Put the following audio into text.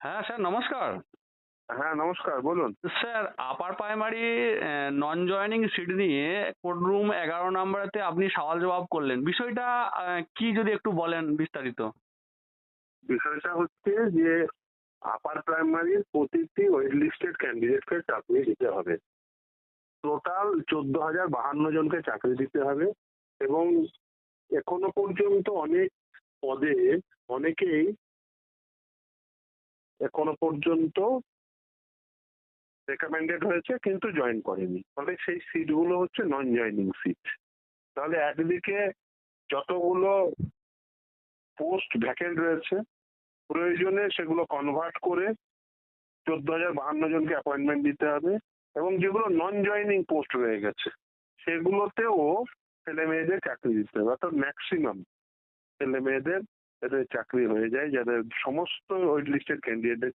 হ্যাঁ স্যার নমস্কার। হ্যাঁ নমস্কার বলুন। Sir upper primary non joining seat নিয়ে কোড রুম এগারো নম্বরেতে আপনি সওয়াল জবাব করলেন। বিষয়টা কি যদি একটু বলেন বিস্তারিত? বিষয়টা হচ্ছে যে আপার প্রাইমারির প্রতিটি ওয়েট লিস্টেড ক্যান্ডিডেটকে চাকরি দিতে হবে। টোটাল চোদ্দ হাজার বাহান্ন জনকে চাকরি দিতে হবে এবং এখনও পর্যন্ত অনেক পদে অনেকেই এখনও পর্যন্ত রেকমেন্ডেড হয়েছে, কিন্তু জয়েন করেনি। ফলে সেই সিটগুলো হচ্ছে নন জয়নিং সিট তাহলে একদিকে যতগুলো পোস্ট ভ্যাকেন্ট রয়েছে, প্রয়োজনে সেগুলো কনভার্ট করে চোদ্দ হাজার বাহান্ন জনকে অ্যাপয়েন্টমেন্ট দিতে হবে এবং যেগুলো নন জয়নিং পোস্ট রয়ে গেছে, সেগুলোতেও ছেলে মেয়েদের চাকরি দিতে হবে। অর্থাৎ ম্যাক্সিমাম ছেলে মেয়েদের এদের চাকরি হয়ে যায় যাদের সমস্ত ওয়েট লিস্টেড ক্যান্ডিডেটের